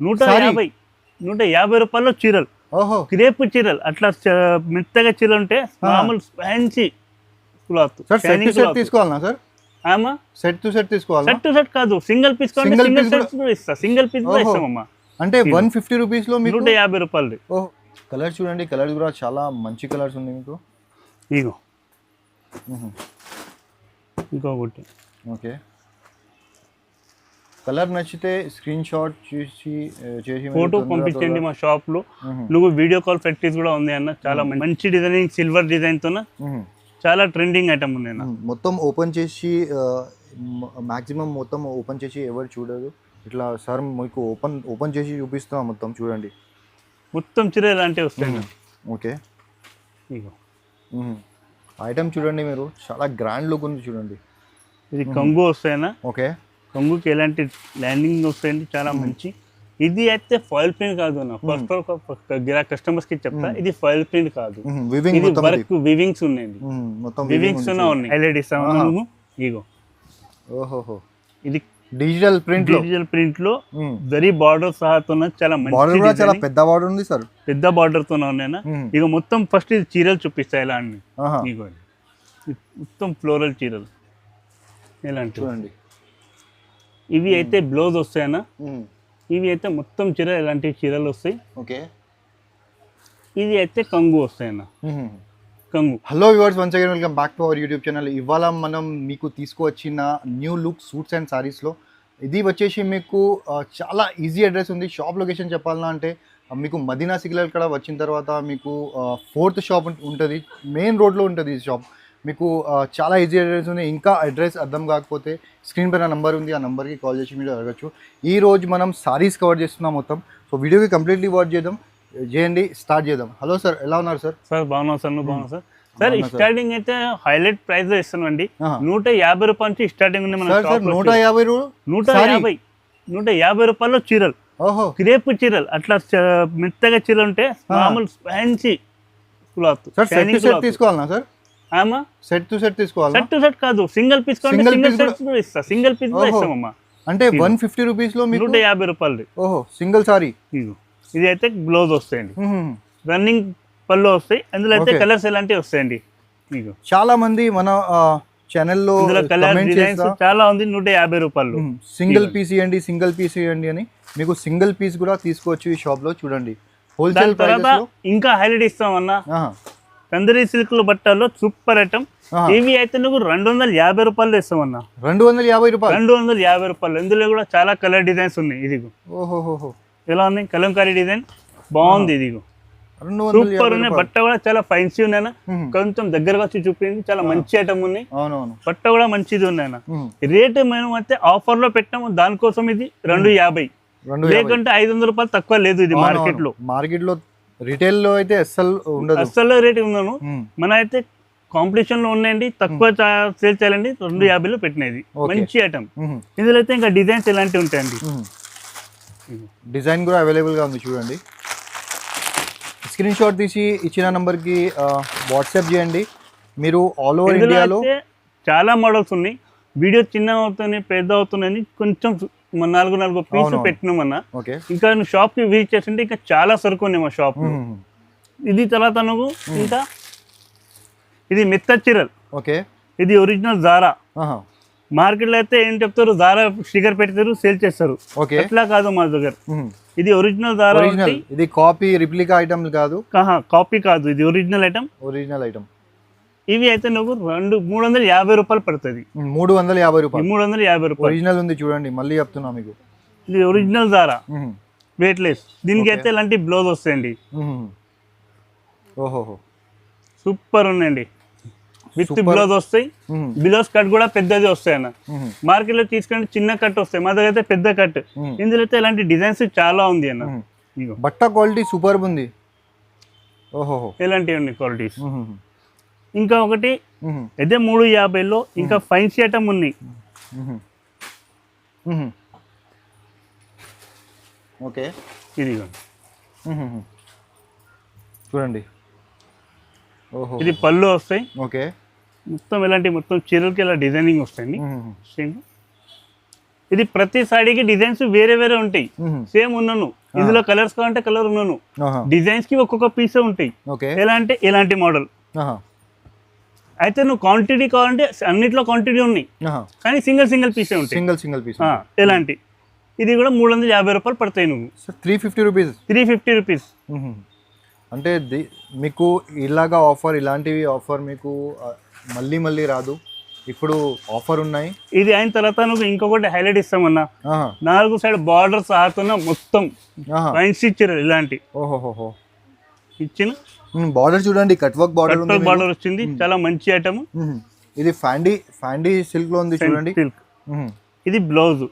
నూట. యాభై నూట యాభై రూపాయల్లో చీరలు. ఓహో. క్రేప్ చీరలు అట్లా మెత్తగా చీరలు ఉంటే మామూలు fancy cloth sir set to set తీసుకోవాలనా sir? ఆమా? సెట్ టు సెట్ తీసుకోవాలా సెట్ టు సెట్ కాదు సింగిల్ పీస్ సింగిల్ సెట్ కూడా ఇస్తా సింగిల్ పీస్ కూడా. ఇస్తామమ్మా. అంటే వన్ ఫిఫ్టీ రూపీస్లో మీకు నూట యాభై రూపాయలు ఓహో కలర్ చూడండి కలర్ కూడా చాలా మంచి కలర్స్ ఉన్నాయి మీకు. ఇగో. ఇంకొకటి ఓకే. కలర్ నచ్చితే స్క్రీన్ షాట్ చూసి చేసి ఫోటో పంపించండి మా షాప్లో. నువ్వు వీడియో కాల్ ప్రాక్టీస్ కూడా ఉంది అన్న చాలా మంచి డిజైనింగ్ సిల్వర్ డిజైన్తో. చాలా ట్రెండింగ్ ఐటమ్ ఉంది అన్న. మ్మ్. మొత్తం ఓపెన్ చేసి మాక్సిమం మొత్తం ఓపెన్ చేసి ఎవరు చూడరు. ఇట్లా సార్ మీకు ఓపెన్ ఓపెన్ చేసి చూపిస్తున్నా మొత్తం చూడండి. మొత్తం చీర ఇలాంటివి వస్తాయి. ఓకే. ఇగో. ఐటమ్ చూడండి మీరు. చాలా గ్రాండ్ లుక్ ఉంది చూడండి. ఇది కంగు వస్తాయన్నా ఓకే. కంగుకి ఎలాంటి ల్యాండింగ్ వస్తాయండి చాలా మంచి. ఇది అయితే ఫాయిల్ ప్రింట్ కాదు అన్న. ఫస్ట్ గిరా కస్టమర్స్కి చెప్తా ఇది ఫాయిల్ ప్రింట్ కాదు. వివింగ్ ఇది. వర్క్ వివింగ్స్ ఉన్నాయండి వివింగ్స్ ఉన్నాయి. ఇగో. ఓహోహో. ఇది డిజిటల్ ప్రింట్ డిజిటల్ ప్రింట్లో జరీ బార్డర్ సహా చాలా బార్డర్ మంచి కూడా చాలా. పెద్ద బార్డర్ ఉంది సార్. పెద్ద బార్డర్తో ఉన్నాయన్నా మ్మ్. ఇక మొత్తం ఫస్ట్ ఇది చీరలు చూపిస్తాయి ఎలా అన్ని. మొత్తం ఫ్లోరల్ చీరలు. ఇలాంటివి చూడండి. ఇవి అయితే బ్లౌజ్ వస్తాయన్నా. మ్మ్. ఇవి అయితే మొత్తం చీర ఇలాంటి చీరలు వస్తాయి. ఓకే ఇది అయితే కంగు వస్తాయన్న. మ్మ్. కంగు. Hello viewers once again welcome back to our YouTube channel ఇవాళ మనం మీకు తీసుకువచ్చిన న్యూ లుక్ సూట్స్ అండ్ సారీస్లో ఇది వచ్చేసి మీకు చాలా ఈజీ అడ్రస్ ఉంది. షాప్ లొకేషన్ చెప్పాలన్నా అంటే మీకు మదీనా సిగ్నల్ ఇక్కడ వచ్చిన తర్వాత మీకు ఫోర్త్ షాప్ ఉంటుంది. మెయిన్ రోడ్లో ఉంటుంది ఈ షాప్ మీకు చాలా ఈజీ అడ్రస్ ఉంది ఇంకా అడ్రస్ అర్థం కాకపోతే స్క్రీన్ పైన నంబర్ ఉంది. ఆ నెంబర్కి కాల్ చేసి మీరు అడగచ్చు. ఈ రోజు మనం సారీస్ కవర్ చేస్తున్నాం మొత్తం. సో వీడియోకి కంప్లీట్లీ వాచ్ చేద్దాం. చేయండి స్టార్ట్ చేద్దాం. హలో సార్ ఎలా ఉన్నారు సార్ సార్ బాగున్నాం సార్ నువ్వు బాగున్నావు సార్ సార్. స్టార్టింగ్ అయితే హైలైట్ ప్రైస్లో ఇస్తున్నాం అండి. నూట యాభై రూపాయల నుంచి స్టార్టింగ్ ఉంది మన నూట యాభై నూట. యాభై. నూట యాభై రూపాయల్లో చీరలు. క్రేప్ చీరలు. అట్లా మెత్తగా చీరలు ఉంటే మామూలు fancy cloth sir set to set తీసుకోవాలనా sir set to set తీసుకోవాలా? సెట్ టు సెట్ కాదు. సింగిల్ పీస్ కావాలి సింగిల్ piece సెట్ కూడా ఇస్తా. సింగిల్ పీస్ కూడా. ఇస్తామమ్మా. అంటే వన్ ఫిఫ్టీ రూపీస్లో నూట యాభై రూపాయలు ఓహో సింగిల్ సారీ ఇది అయితే బ్లౌజ్ వస్తాయండి. రన్నింగ్ పళ్ళు వస్తాయి. అందులో అయితే. కలర్స్ ఎలాంటివి వస్తాయండి? మీకు చాలా మంది మన ఛానల్లో కలర్ డిజైన్స్ చాలా ఉంది. నూట యాభై రూపాయలు. సింగిల్ పీస్ ఇవ్వండి సింగిల్ పీస్ ఇవ్వండి అని మీకు సింగిల్ పీస్ కూడా తీసుకోవచ్చు ఈ షాప్లో చూడండి. హోల్సేల్ తర్వాత ఇంకా హైలైట్ ఇస్తామన్నా. కందరి సిల్క్ బట్టల్లో సూపర్ ఐటమ్. ఇవి అయితే నువ్వు రెండు వందల యాభై రూపాయలు ఇస్తామన్నా రెండు వందల యాభై రూపాయలు? రెండు వందల యాభై రూపాయలు. ఇందులో కూడా చాలా కలర్ డిజైన్స్ ఉన్నాయి. ఇదిగో. ఓహోహోహో. ఎలా ఉంది? కలంకారీ డిజైన్. బాగుంది ఇదిగో. సూపర్ ఉన్నాయి. బట్ట కూడా చాలా ఫైన్సీ ఉన్నాయి మ్మ్. కొంచెం దగ్గరగా వచ్చి చూపించింది. చాలా మంచి ఐటమ్ ఉన్నాయి. అవునవును. బట్ట కూడా మంచిది ఉన్నాయి అన్న. మ్మ్. రేటు మేము అయితే ఆఫర్లో పెట్టాము దానికోసం ఇది రెండు యాభై. రెండు యాభై. లేకుంటే ఐదు వందల రూపాయలు తక్కువ లేదు ఇది మార్కెట్లో మార్కెట్లో రిటైల్లో అయితే అస్సలు ఉండదు. అస్సలు రేట్ ఉన్నాను. మన అయితే కాంపిటీషన్లో ఉన్నాయండి తక్కువ సేల్ చేయాలండి రెండు యాభైలో పెట్టినది. మంచి ఐటమ్. ఇందులో అయితే ఇంకా డిజైన్స్ ఎలాంటివి ఉంటాయండి? డిజైన్ కూడా అవైలబుల్గా ఉంది చూడండి. స్క్రీన్ షాట్ తీసి ఇచ్చిన నంబర్కి వాట్సాప్ చేయండి. మీరు ఆల్ ఓవర్ ఇండియాలో చాలా మోడల్స్ ఉన్నాయి. వీడియో చిన్న అవుతున్నాయి పెద్ద అవుతున్నాయని కొంచెం మన నాలుగు నాలుగు పీస్. పెట్టినామన్నా ఓకే. ఇంకా నువ్వు షాప్కి విజిట్ చేస్తుంటే ఇంకా చాలా సరుకు ఉన్నాయి మా షాప్. ఇది తర్వాత నువ్వు ఇంకా ఇది మెత్త చీరలు. ఓకే. ఇది ఒరిజినల్ జారా. మార్కెట్లో అయితే ఏం చెప్తారు? జారా స్టిక్కర్ పెడతారు సేల్ చేస్తారు. అట్లా కాదు మా దగ్గర. ఇది ఒరిజినల్ జారా ఒరిజినల్ ఇది కాపీ రిప్లికా ఐటమ్ కాదు? కాపీ కాదు. ఇది ఒరిజినల్ ఐటమ్ ఒరిజినల్ ఐటమ్ ఇవి అయితే నువ్వు రెండు మూడు వందల యాభై రూపాయలు పడుతుంది. మూడు వందల యాభై రూపాయలు. మూడు వందల యాభై రూపాయలు. ఒరిజినల్ ఉంది చూడండి మళ్ళీ చెప్తున్నా మీకు. ఇది ఒరిజినల్ మ్మ్. వెయిట్లెస్ దీనికి అయితే ఇలాంటి బ్లౌజ్ వస్తాయండి. ఓహోహో సూపర్ ఉన్నాయండి. విత్. బ్లౌజ్ వస్తాయి. బిలోస్ కట్ కూడా పెద్దది వస్తాయి అన్న. మార్కెట్లో తీసుకుంటే చిన్న కట్ వస్తాయి. మా దగ్గర అయితే పెద్ద కట్. ఇందులో అయితే ఇలాంటి డిజైన్స్ చాలా ఉంది అన్న. బట్ట క్వాలిటీ సూపర్ ఉంది. ఓహోహో ఇలాంటివి క్వాలిటీస్. ఇంకా ఒకటి. అదే మూడు యాభైలో ఇంకా ఫైన్సీ ఐటమ్ ఉన్నాయి. ఓకే. మ్మ్. చూడండి. ఇది పళ్ళు వస్తాయి. ఓకే. మొత్తం ఇలాంటి మొత్తం చీరలకి ఇలా డిజైనింగ్ వస్తాయండి. సేమ్. ఇది ప్రతి సాడీకి డిజైన్స్ వేరే వేరే ఉంటాయి. సేమ్ ఉన్నాను. ఇందులో కలర్స్ కావాలంటే కలర్ ఉన్నాను. డిజైన్స్కి ఒక్కొక్క పీసే ఉంటాయి. ఓకే. ఎలా అంటే ఇలాంటి మోడల్. అయితే నువ్వు క్వాంటిటీ కావాలంటే అన్నిట్లో క్వాంటిటీ ఉన్నాయి. కానీ సింగిల్ సింగిల్ పీసే ఉంటాయి. సింగిల్ సింగిల్ పీస్ ఎలాంటి? ఇది కూడా మూడు వందల యాభై రూపాయలు పడతాయి నువ్వు. Three fifty rupees three fifty rupees అంటే మీకు ఇలాగా ఆఫర్ ఇలాంటివి ఆఫర్ మీకు మళ్ళీ మళ్ళీ రాదు. ఇప్పుడు ఆఫర్ ఉన్నాయి. ఇది అయిన తర్వాత నువ్వు ఇంకొకటి హైలైట్ ఇస్తామన్నా. నాలుగు సైడ్ బార్డర్స్ ఆడుతున్న మొత్తం. వైన్స్ ఇచ్చారు ఇలాంటి. ఓహోహోహో. ఇచ్చిన? బార్డర్ చూడండి కట్ వర్క్ బార్డర్. బార్డర్ వచ్చింది చాలా మంచి ఐటమ్. ఇది ఫ్యాండీ ఫ్యాండీ సిల్క్లో ఉంది చూడండి. సిల్క్ ఇది బ్లౌజ్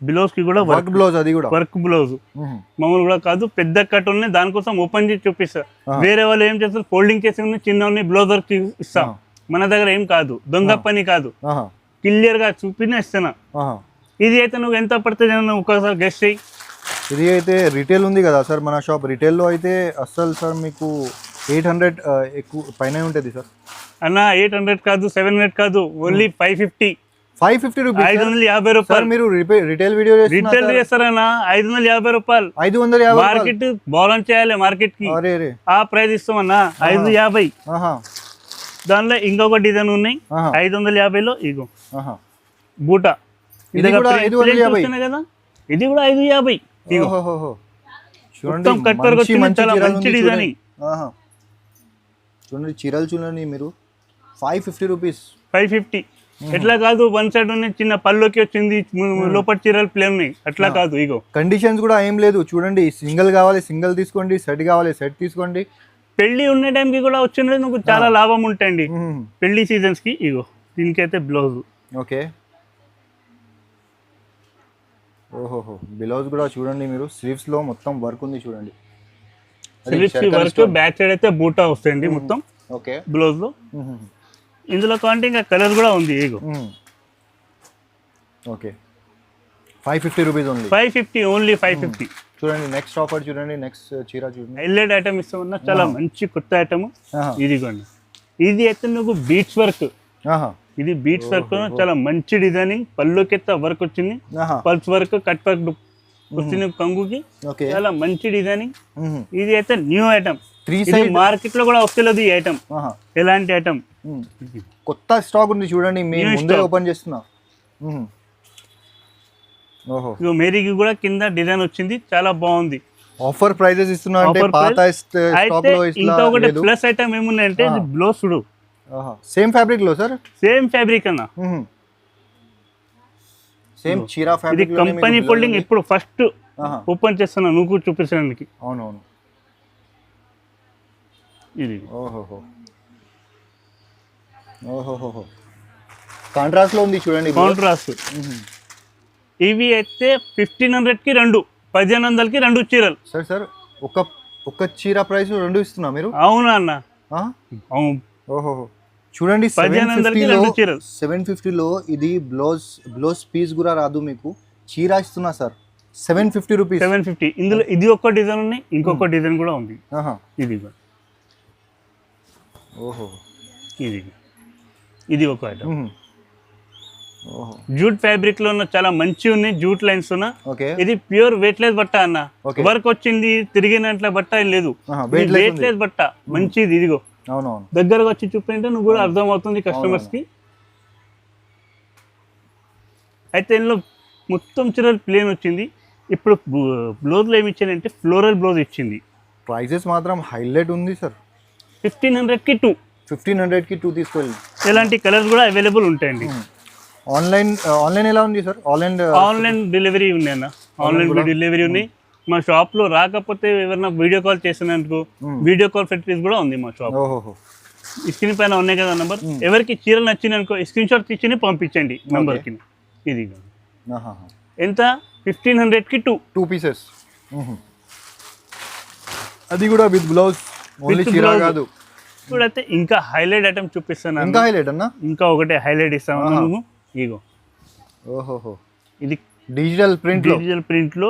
బ్లౌజ్కి కూడా వర్క్ బ్లౌజ్ అది కూడా. వర్క్ బ్లౌజ్ మ్మ్. మామూలు కూడా కాదు పెద్ద కట్ ఉన్నాయి దానికోసం ఓపెన్ చేసి చూపిస్తా. వేరే వాళ్ళు ఏం చేస్తారు ఫోల్డింగ్ చేసి ఉన్నాయి చిన్న ఉన్నాయి బ్లౌజ్ వర్క్ ఇస్తాం. మన దగ్గర ఏం కాదు దొంగ పని కాదు. క్లియర్గా చూపిన ఇస్తున్నా. ఇది అయితే నువ్వు ఎంత పడుతుంది ఒకసారి గెస్ట్ చేయి. ఇది అయితే రిటైల్ ఉంది కదా సార్ మన షాప్ రిటైల్లో అయితే అస్సలు సార్ మీకు ఎయిట్ హండ్రెడ్ ఎక్కువ పైన ఉంటుంది సార్ అన్న ఎయిట్ హండ్రెడ్ కాదు సెవెన్ హండ్రెడ్ కాదు only five fifty five fifty rupees ఐదు వందల యాభై రూపాయలు. మీరు రిటైల్ వీడియో రిటైల్ చేస్తారన్నా ఐదు వందల యాభై రూపాయలు. ఐదు వందల యాభై. మార్కెట్ బాలన్స్ చేయాలి మార్కెట్కి ఆ ప్రైస్ ఇస్తామన్నా ఐదు యాభై. దానిలో ఇంకొక డిజైన్ ఉన్నాయి. ఐదు వందల యాభైలో ఇగో. బూట. ఇది కూడా ఐదు వందల యాభై. కదా? ఇది కూడా ఐదు యాభై. మొత్తం కట్ వర్క్ మంచి వచ్చింది, మంచి చాలా చీరలు మంచి ఉంది డిజైనింగ్. చూడండి. చీరలు చూడండి మీరు. Five fifty rupees five fifty ఎట్లా కాదు వన్ సైడ్ ఉన్నాయి చిన్న పళ్ళుకి వచ్చింది లోపల చీరలు ప్లేన్ ఉన్నాయి అట్లా కాదు ఇగో. కండిషన్స్ కూడా ఏం లేదు. చూడండి సింగిల్ కావాలి సింగిల్ తీసుకోండి సెట్ కావాలి సెట్ తీసుకోండి. పెళ్ళి ఉన్న టైంకి కూడా వచ్చినది నీకు చాలా లాభం ఉంటాయండి. పెళ్ళి సీజన్స్కి ఇగో. దీనికైతే బ్లౌజ్ ఓకే. ఓహోహో. బ్లౌజ్ కూడా చూడండి మీరు. స్లీవ్స్లో మొత్తం వర్క్ ఉంది చూడండి. circle work. బ్యాక్ సైడ్ అయితే బూటా వస్తాయండి మొత్తం. ఓకే. బ్లౌజ్లో. ఇందులో కావాలంటే ఇంకా కలర్ కూడా ఉంది మ్మ్. Okay. Five fifty rupees only five fifty only five fifty చూడండి నెక్స్ట్ ఆఫర్ చూడండి నెక్స్ట్ చీర చూడండి. హైలైట్ ఐటమ్ ఇస్తామన్నా చాలా మంచి కొత్త ఐటమ్. ఇదిగోండి. ఇది అయితే నువ్వు బీట్స్ వర్క్ ఇది బీట్స్ వర్క్ చాలా మంచి డిజైనింగ్ పళ్ళుకెత్త వర్క్ వచ్చింది. పల్స్ వర్క్ కట్ వర్క్ వచ్చింది కంగుకి. చాలా మంచి డిజైనింగ్. ఇది అయితే న్యూ ఐటమ్ మార్కెట్లో కూడా వస్తలేదు ఈ ఐటమ్ ఎలాంటి ఐటమ్. కొత్త స్టాక్ ఉంది చూడండి ముందే. ఓపెన్ చేస్తున్నా. ఇగో మేరీకి కూడా కింద డిజైన్ వచ్చింది చాలా బాగుంది. ఆఫర్ ప్రైజెస్ ఇస్తున్నా అంటే పాత? స్టాక్లో ఇట్లా ఇంకా ఒకటి లేదు. ప్లస్ ఐటమ్ ఏమున్నాయంటే బ్లౌజ్ చూడు సేమ్ ఫ్యాబ్రిక్లో సార్ సేమ్ ఫ్యాబ్రిక్ అన్న. సేమ్ చీర ఇది ఫ్యాబ్రిక్ కంపెనీ ఫోల్డింగ్ ఇప్పుడు ఫస్ట్ ఓపెన్ చేస్తున్నా నువ్వు చూపించడానికి. అవునవును. ఇది. ఓహోహో. ఓహోహో కాంట్రాస్ట్లో ఉంది చూడండి ఇది. కాంట్రాస్ట్. ఇవి అయితే ఫిఫ్టీన్ హండ్రెడ్కి రెండు పదిహేను వందలకి రెండు చీరలు. సార్ సార్ ఒక ఒక చీర ప్రైస్ రెండు ఇస్తున్నా మీరు? అవునా అన్న? ఓహోహో చూడండి సెవెన్ ఫిఫ్టీలో ఇది బ్లౌజ్ బ్లౌజ్ పీస్ కూడా రాదు మీకు. చీర ఇస్తున్నా sir. Seven fifty rupees seven fifty ఇందులో ఇది ఒక్క డిజైన్ ఉన్నాయి ఇంకొక డిజైన్ కూడా ఉంది. ఇది. ఓహో. ఇది ఇది ఒక ఐటమ్. ఓహో. జూట్ ఫ్యాబ్రిక్లో ఉన్న చాలా మంచి ఉన్నాయి జూట్ లైన్స్ ఉన్న. ఇది ప్యూర్ వెయిట్లెస్ బట్ట అన్న. వర్క్ వచ్చింది తిరిగినట్ల బట్ట ఏం లేదు. ఉంది. వెయిట్లెస్ బట్ట. మంచిది ఇదిగో. అవునవును. దగ్గరకు వచ్చి చూపింటే నువ్వు కూడా అర్థం అవుతుంది కస్టమర్స్కి. అయితే ఇందులో మొత్తం చీరలు ప్లేన్ వచ్చింది. ఇప్పుడు బ్లౌజ్లో ఏమి ఇచ్చానంటే ఫ్లోరల్ బ్లౌజ్ ఇచ్చింది. ప్రైజెస్ మాత్రం హైలైట్ ఉంది సార్ ఫిఫ్టీన్ హండ్రెడ్కి టూ ఫిఫ్టీన్ హండ్రెడ్కి టూ తీసుకెళ్ళి. ఇలాంటి కలర్స్ కూడా అవైలబుల్ ఉంటాయండి. ఆన్లైన్ ఆన్లైన్ ఎలా ఉంది సార్ ఆన్లైన్ ఆన్లైన్ డెలివరీ ఉన్నాయి అన్న. ఆన్లైన్ డెలివరీ ఉన్నాయి మా షాప్లో రాకపోతే ఎవరైనా వీడియో కాల్ చేసినందుకు వీడియో కాల్ ఫెసిలిటీస్ కూడా ఉంది మా షాప్ స్క్రీన్ పైన ఉన్నాయి కదా నంబర్ ఎవరికి చీరలు నచ్చింది అనుకో స్క్రీన్ షాట్ తీసి పంపించండి నంబర్కి. ఇది. ఎంత? ఫిఫ్టీన్ హండ్రెడ్కి టూ టూ పీసెస్ అది కూడా విత్ బ్లౌజ్. కాదు. ఇప్పుడైతే ఇంకా హైలైట్ ఐటమ్ చూపిస్తాను. ఇంకా హైలైట్ అన్న? ఇంకా ఒకటి హైలైట్ ఇస్తాను ఇగో. ఓహోహో. ఇది డిజిటల్ ప్రింట్ డిజిటల్ ప్రింట్లో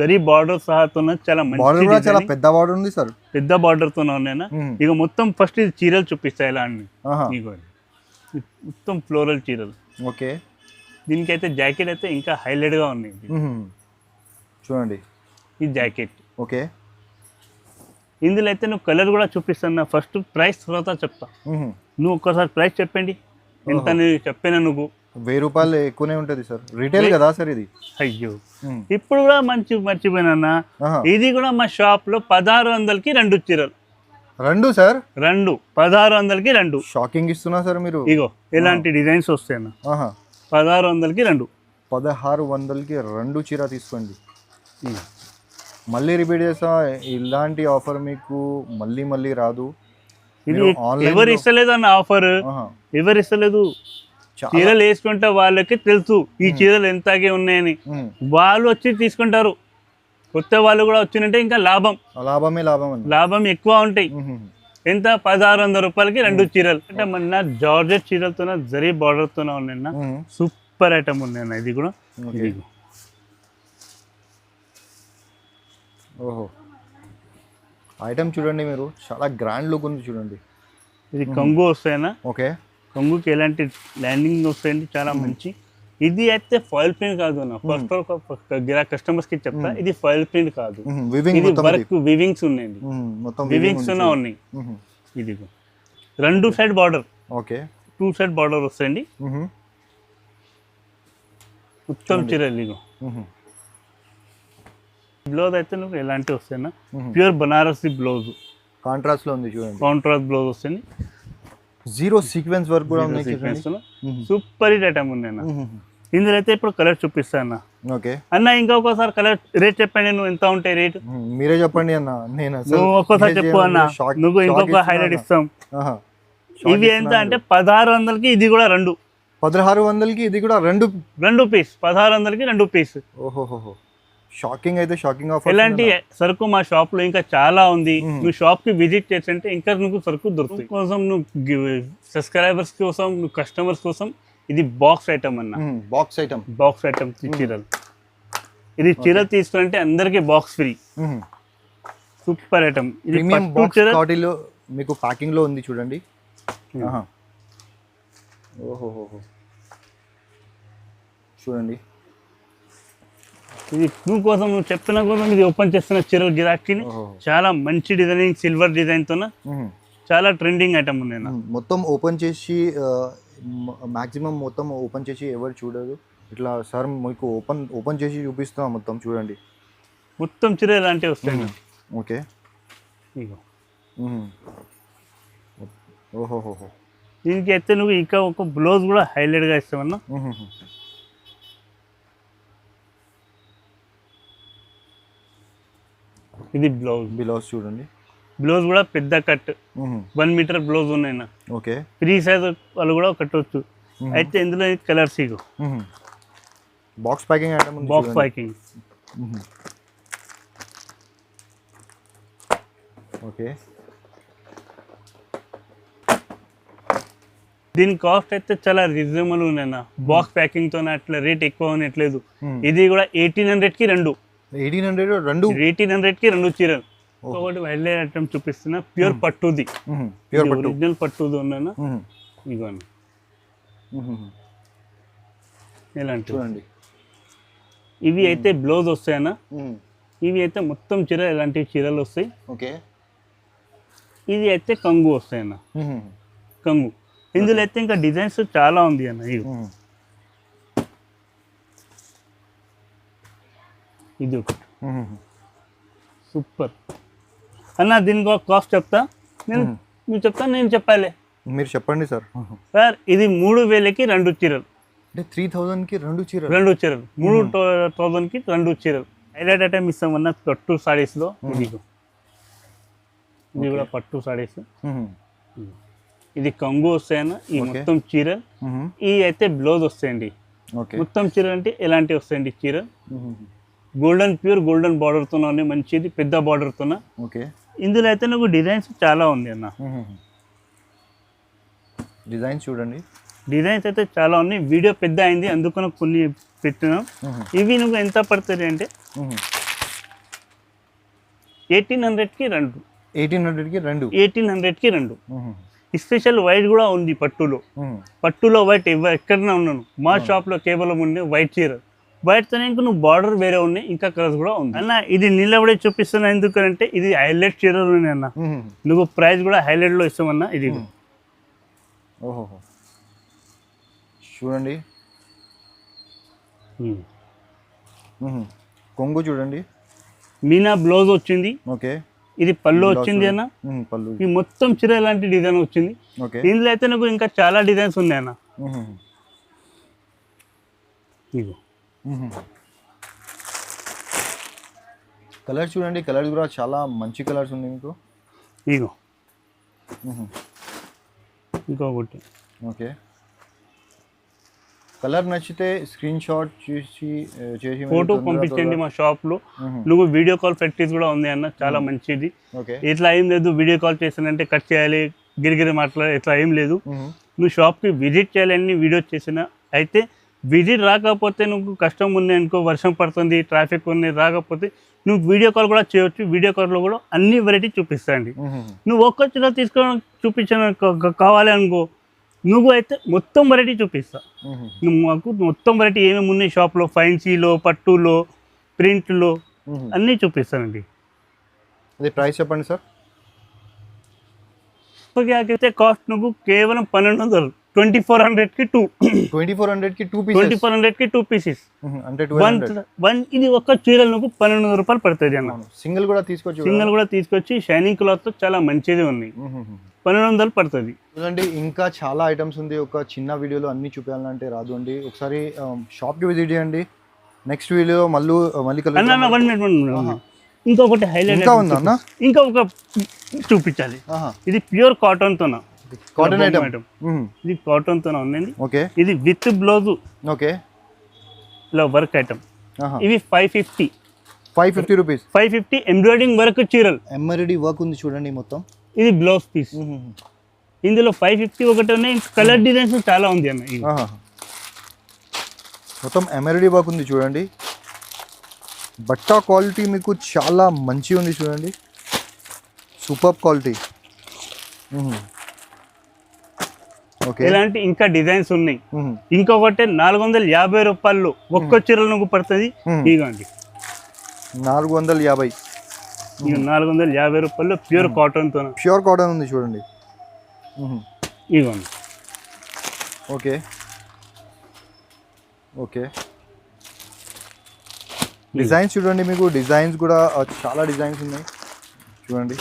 వెరీ బార్డర్ సహాతో చాలా బార్డర్ కూడా చాలా. పెద్ద బార్డర్ ఉంది సార్ పెద్ద బార్డర్తో ఉన్నాయన మ్మ్. ఇక మొత్తం ఫస్ట్ ఇది చీరలు చూపిస్తాయి ఇలా అన్ని. మొత్తం ఫ్లోరల్ చీరలు. ఓకే. దీనికైతే జాకెట్ అయితే ఇంకా హైలైట్గా ఉన్నాయి ఇది. మ్మ్. చూడండి. ఈ జాకెట్ ఓకే. ఇందులో అయితే నువ్వు కలర్ కూడా చూపిస్తున్నా ఫస్ట్ ప్రైస్ తర్వాత చెప్తా. మ్మ్. నువ్వు ఒక్కసారి ప్రైస్ చెప్పండి. ఎంత నేను చెప్పినా నువ్వు? వెయ్యి రూపాయలు ఎక్కువనే ఉంటుంది సార్. రిటైల్ కదా సార్ ఇది? అయ్యో. ఇప్పుడు కూడా మంచి మర్చిపోయినా. ఇది కూడా మా షాప్లో పదహారు వందలకి రెండు చీరలు. రెండు సార్? రెండు. పదహారు వందలకి రెండు. షాకింగ్ ఇస్తున్నా సార్ మీరు. ఇగో ఇలాంటి డిజైన్స్ వస్తాయన్న పదహారు వందలకి రెండు. పదహారు వందలకి రెండు చీర తీసుకోండి. మళ్ళీ రిపీట్ చేస్తా ఇలాంటి ఆఫర్ మీకు మళ్ళీ మళ్ళీ రాదు. ఎవరు ఇస్తలేదు అన్న ఆఫర్. ఎవరు ఇస్తలేదు? చీరలు వేసుకుంటే వాళ్ళకి తెలుసు ఈ చీరలు ఎంతగే ఉన్నాయని. వాళ్ళు వచ్చి తీసుకుంటారు. కొత్త వాళ్ళు కూడా వచ్చినంటే ఇంకా లాభం. లాభమే లాభం లాభం ఎక్కువ ఉంటాయి. ఎంత? పదహారు వందల రూపాయలకి రెండు చీరలు. అంటే మొన్న జార్జెట్ చీరలతో జరీ బార్డర్తో ఉన్నాయి మ్మ్. సూపర్ ఐటమ్ ఉన్నాయి అన్న ఇది కూడా. ఓహో. ఐటమ్ చూడండి మీరు. చాలా గ్రాండ్ లుక్ ఉంది చూడండి. ఇది కంగు వస్తాయన్నా. ఓకే. కంగుకి ఎలాంటి ల్యాండింగ్ వస్తాయండి చాలా మంచి. ఇది అయితే ఫాయిల్ ప్రింట్ కాదు అన్న. ఫస్ట్ ఒక గిరా కస్టమర్స్కి చెప్తా ఇది ఫాయిల్ ప్రింట్ కాదు. ఇది వర్క్ వివింగ్స్ ఉన్నాయండి. వివింగ్స్ ఉన్నాయి. ఇది రెండు side border okay two side border వస్తాయండి. మొత్తం చీరలు మ్మ్. బ్లౌజ్ అయితే నువ్వు ఎలాంటి వస్తాయన్నా? మ్మ్. ప్యూర్ బనారసి బ్లౌజ్ కాంట్రాస్ట్లో ఉంది చూడండి. కాంట్రాస్ట్ బ్లౌజ్ వస్తుంది జీరో సీక్వెన్స్ వర్క్ కూడా ఉంది మ్మ్. సూపర్ హిట్ ఐటమ్ ఉంది అన్న. ఇందులో అయితే ఇప్పుడు కలర్ చూపిస్తా అన్న. ఓకే. అన్న ఇంకొకసారి కలర్ రేట్ చెప్పండి నువ్వు ఎంత ఉంటాయి రేట్. మీరే చెప్పండి అన్న. నేను నువ్వు ఒక్కోసారి చెప్పు. అన్న. నువ్వు ఇంకొక హైలైట్. ఇస్తాం. ఇవి ఎంత అంటే పదహారు వందలకి ఇది కూడా రెండు. పదహారు వందలకి ఇది కూడా రెండు రెండు పీస్ పదహారు వందలకి రెండు పీస్ ఓహోహో షాకింగ్ అయితే షాకింగ్ ఆఫర్ ఇలాంటి సరుకు మా షాప్లో ఇంకా చాలా ఉంది. నువ్వు షాప్కి విజిట్ చేస్తుంటే ఇంకా నువ్వు సరుకు దొరుకుతుంది కోసం నువ్వు సబ్స్క్రైబర్స్ కోసం నువ్వు కస్టమర్స్ కోసం ఇది బాక్స్ ఐటమ్ అన్న. బాక్స్ ఐటమ్ బాక్స్ ఐటమ్ చీరలు. ఇది చీరలు తీసుకుంటే అందరికి బాక్స్ ఫ్రీ సూపర్ ఐటమ్ ఇది పట్టు చీర. మీకు ప్యాకింగ్లో ఉంది చూడండి. ఓహోహోహో. చూడండి. ఇది నువ్వు కోసం నువ్వు చెప్తున్న కోసం ఇది ఓపెన్ చేస్తున్న చీరల గిరాకీని. చాలా మంచి డిజైనింగ్ సిల్వర్ డిజైన్తో. చాలా ట్రెండింగ్ ఐటమ్ ఉన్నాయి. మొత్తం ఓపెన్ చేసి మాక్సిమం మొత్తం ఓపెన్ చేసి ఎవరు చూడరు ఇట్లా సార్ మీకు ఓపెన్ ఓపెన్ చేసి చూపిస్తున్నా మొత్తం చూడండి మొత్తం చీర ఇలాంటివి వస్తాయి. ఓకే ఇగో మ్మ్. ఓహోహోహో దీనికి అయితే నువ్వు ఇంకా ఒక బ్లౌజ్ కూడా హైలైట్గా ఇస్తామన్నా ఇది బ్లౌజ్. బిలౌస్ చూడండి. బ్లౌజ్ కూడా పెద్ద కట్. వన్ మీటర్ బ్లౌజ్ ఉన్నాయి ఓకే. ఫ్రీ సైజ్ వాళ్ళు కూడా కట్టవచ్చు. అయితే ఇందులో కలర్స్ ఇగో. Box packing item box. Packing. Okay. దీని కాస్ట్ అయితే చాలా రీజనబుల్ ఉన్నాయన్న బాక్స్ ప్యాకింగ్తో అట్లా రేట్ ఎక్కువ ఉండట్లేదు. ఇది కూడా ఎయిటీన్ హండ్రెడ్కి రెండు. ఎయిటీన్ హండ్రెడ్ రెండు? ఎయిటీన్ హండ్రెడ్కి రెండు చీరలు. ఒకటి హైలైట్ ఐటమ్ చూపిస్తున్నా ప్యూర్ పట్టుది. ప్యూర్ పట్టు. ఒరిజినల్ పట్టుది ఉన్నానా. ఇలాంటివి చూడండి. ఇవి అయితే బ్లౌజ్ వస్తాయన్నా. ఇవి అయితే మొత్తం చీర ఇలాంటి చీరలు వస్తాయి? ఓకే. ఇది అయితే కంగు వస్తాయన్న. కంగు. ఇందులో అయితే ఇంకా డిజైన్స్ చాలా ఉంది అన్న ఇవి. ఇది ఒకటి. సూపర్. అన్న దీనికి ఒక కాస్ట్ చెప్తా. నేను నువ్వు చెప్తా నేను చెప్పాలి. మీరు చెప్పండి సార్. సార్ ఇది మూడు వేలకి రెండు చీరలు. అంటే త్రీ థౌజండ్కి రెండు చీర రెండు చీరలు. మూడు థౌజండ్కి రెండు చీరలు. హైలైట్ ఐటమ్ ఇస్తాం అన్న పట్టు సారీస్లో ఇది ఇది కూడా పట్టు సారీస్ ఇది కంగు వస్తాయన్న ఈ. మొత్తం చీరలు ఈ అయితే బ్లౌజ్ వస్తాయండి. మొత్తం చీర అంటే ఎలాంటివి వస్తాయండి చీర? గోల్డెన్ ప్యూర్ గోల్డెన్ బార్డర్తో ఉన్నాయి. మంచిది పెద్ద బార్డర్తో ఓకే. ఇందులో అయితే నాకు డిజైన్స్ చాలా ఉంది అన్న. డిజైన్స్ చూడండి. డిజైన్స్ అయితే చాలా ఉన్నాయి. వీడియో పెద్ద అయింది అందుకని కొన్ని పెట్టినాం. ఇవి నువ్వు ఎంత పడుతుంది అంటే ఎయిటీన్ హండ్రెడ్కి రెండు. ఎయిటీన్ హండ్రెడ్కి రెండు. ఎయిటీన్ హండ్రెడ్కి రెండు. స్పెషల్ వైట్ కూడా ఉంది పట్టులో. పట్టులో వైట్ ఎక్కడనే ఉన్నాను. మా షాప్లో కేవలం ఉండే వైట్ చీర. వైట్తోనే ఇంకా నువ్వు బార్డర్ వేరే ఉన్నాయి ఇంకా కలర్స్ కూడా ఉంది. అన్న ఇది నిలబడే చూపిస్తున్నా ఎందుకంటే ఇది హైలైట్ చీరలు ఉన్నాయి అన్న. నువ్వు ప్రైస్ కూడా హైలైట్లో ఇస్తామన్నా ఇది ఓహో చూడండి. కొంగు చూడండి. మీనా బ్లౌజ్ వచ్చింది. ఓకే. ఇది పళ్ళు వచ్చింది అన్న. పళ్ళు. ఈ మొత్తం చీర లాంటి డిజైన్ వచ్చింది. ఓకే. దీనిలో అయితే నాకు ఇంకా చాలా డిజైన్స్ ఉన్నాయి అన్న. ఇగో. కలర్ చూడండి కలర్ కూడా చాలా మంచి కలర్స్ ఉన్నాయి మీకు. ఇగో. ఇంకొకటి ఓకే. కలర్ నచ్చితే స్క్రీన్ షాట్ చేసి చేసి ఫోటో పంపించండి మా షాప్లో. నువ్వు వీడియో కాల్ ప్రాక్టీస్ కూడా ఉంది అన్న చాలా మంచిది. ఓకే. ఇట్లా ఏం లేదు వీడియో కాల్ చేసానంటే కట్ చేయాలి గిరిగిరి మాట్లాడాలి ఇట్లా ఏం లేదు. నువ్వు షాప్కి విజిట్ చేయాలని వీడియో చేసిన అయితే విజిట్ రాకపోతే నువ్వు కష్టం ఉంది అనుకో వర్షం పడుతుంది ట్రాఫిక్ ఉంది రాకపోతే నువ్వు వీడియో కాల్ కూడా చేయొచ్చు. వీడియో కాల్లో కూడా అన్ని వెరైటీ చూపిస్తాండి. నువ్వు ఒక్క చీర తీసుకోవడం చూపించిన కావాలి అనుకో నువ్వు అయితే మొత్తం వెరైటీ చూపిస్తా. నువ్వు మాకు మొత్తం వెరైటీ ఏమేమి ఉన్నాయి? షాప్లో ఫైన్సీలో పట్టులో ప్రింట్లో. అన్నీ చూపిస్తానండి. అది ప్రైస్ చెప్పండి సార్ అయితే కాస్ట్ నువ్వు కేవలం పన్నెండు వందలు. ట్వంటీ ఫోర్ హండ్రెడ్కి టూ ట్వంటీ ఫోర్ హండ్రెడ్కి టూ ట్వంటీ ఫోర్ హండ్రెడ్కి టూ పీసెస్ అంటే వన్ హండ్రెడ్ వన్ ఇది ఒక్క చీరలు నువ్వు పన్నెండు వందల రూపాయలు పడుతుంది అన్న. సింగిల్ కూడా తీసుకోవచ్చు సింగల్ కూడా తీసుకొచ్చి షైనింగ్ క్లాత్తో చాలా మంచిది మ్మ్. పన్నెండు వందలు పడుతుంది. చూడండి ఇంకా చాలా ఐటమ్స్ ఉంది. ఒక చిన్న వీడియోలో అన్ని చూపించాలంటే రాదు అండి. ఒకసారి షాప్కి విజిట్ చేయండి. నెక్స్ట్ వీడియో మళ్ళీ మళ్ళీ మినిట్ ఇంకొకటి హైలైట్ ఇంకా ఉందా ఇంకా ఒక చూపించాలి. ఇది ప్యూర్ కాటన్తోన కాటన్ ఐటమ్ ఇది కాటన్తోన ఉందండి ఓకే. ఇది విత్ బ్లౌజ్. ఓకే. ఇలా వర్క్ ఐటమ్ ఇవి five fifty five fifty rupees five fifty embroidering work చీరలు. ఎంఆర్ఐడి వర్క్ ఉంది చూడండి మొత్తం. ఇది బ్లౌజ్ పీస్ ఇందులో ఫైవ్ ఫిఫ్టీ ఒకటి ఉన్నాయి. కలర్ డిజైన్స్ చాలా ఉంది అన్న. మొత్తం ఎంఆర్ఐడి వర్క్ ఉంది చూడండి. బట్ట క్వాలిటీ మీకు చాలా మంచి ఉంది చూడండి. సూపర్ క్వాలిటీ ఇలాంటి ఇంకా డిజైన్స్ ఉన్నాయి. ఇంకొకటి నాలుగు వందల యాభై రూపాయలు ఒక్క చీరలు నువ్వు పడుతుంది. ఇగోండి నాలుగు వందల యాభై. నాలుగు వందల యాభై రూపాయలు ప్యూర్ కాటన్తో ప్యూర్ కాటన్ ఉంది చూడండి. ఇగోండి ఓకే. ఓకే. డిజైన్స్ చూడండి మీకు. డిజైన్స్ కూడా చాలా డిజైన్స్ ఉన్నాయి. చూడండి.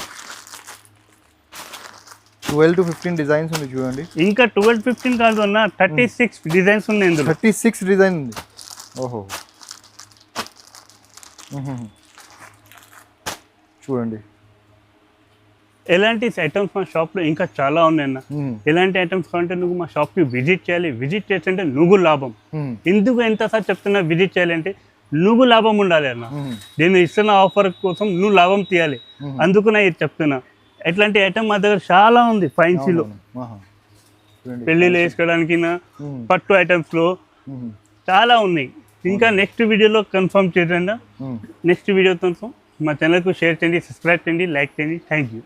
ట్వెల్వ్ టు ఫిఫ్టీన్ డిజైన్స్ ఉంది చూడండి. ఇంకా ట్వెల్వ్ ఫిఫ్టీన్ కాదు అన్న థర్టీ సిక్స్ డిజైన్స్ ఉన్నాయి ఇందులో. థర్టీ సిక్స్ డిజైన్ ఉంది. ఓహో. చూడండి. ఎలాంటి ఐటమ్స్ మా షాప్లో ఇంకా చాలా ఉన్నాయి అన్న. మ్మ్. ఎలాంటి ఐటమ్స్ కావాలంటే నువ్వు మా షాప్కి విజిట్ చేయాలి. విజిట్ చేస్తుంటే నువ్వు లాభం. మ్మ్. ఎందుకు ఎంతసారి చెప్తున్నా విజిట్ చేయాలంటే నువ్వు లాభం ఉండాలి అన్న. మ్మ్. నేను ఇస్తున్న ఆఫర్ కోసం నువ్వు లాభం తీయాలి. అందుకు నేను ఇది చెప్తున్నా. ఎట్లాంటి ఐటమ్ మా దగ్గర చాలా ఉంది ఫైన్సీలో పెళ్ళిళ్ళు వేసుకోవడానికి. పట్టు ఐటమ్స్లో. చాలా ఉన్నాయి. ఇంకా నెక్స్ట్ వీడియోలో కన్ఫర్మ్ చేయండి. నెక్స్ట్ వీడియోతో మా ఛానల్కు షేర్ చేయండి సబ్స్క్రైబ్ చేయండి లైక్ చేయండి. Thank you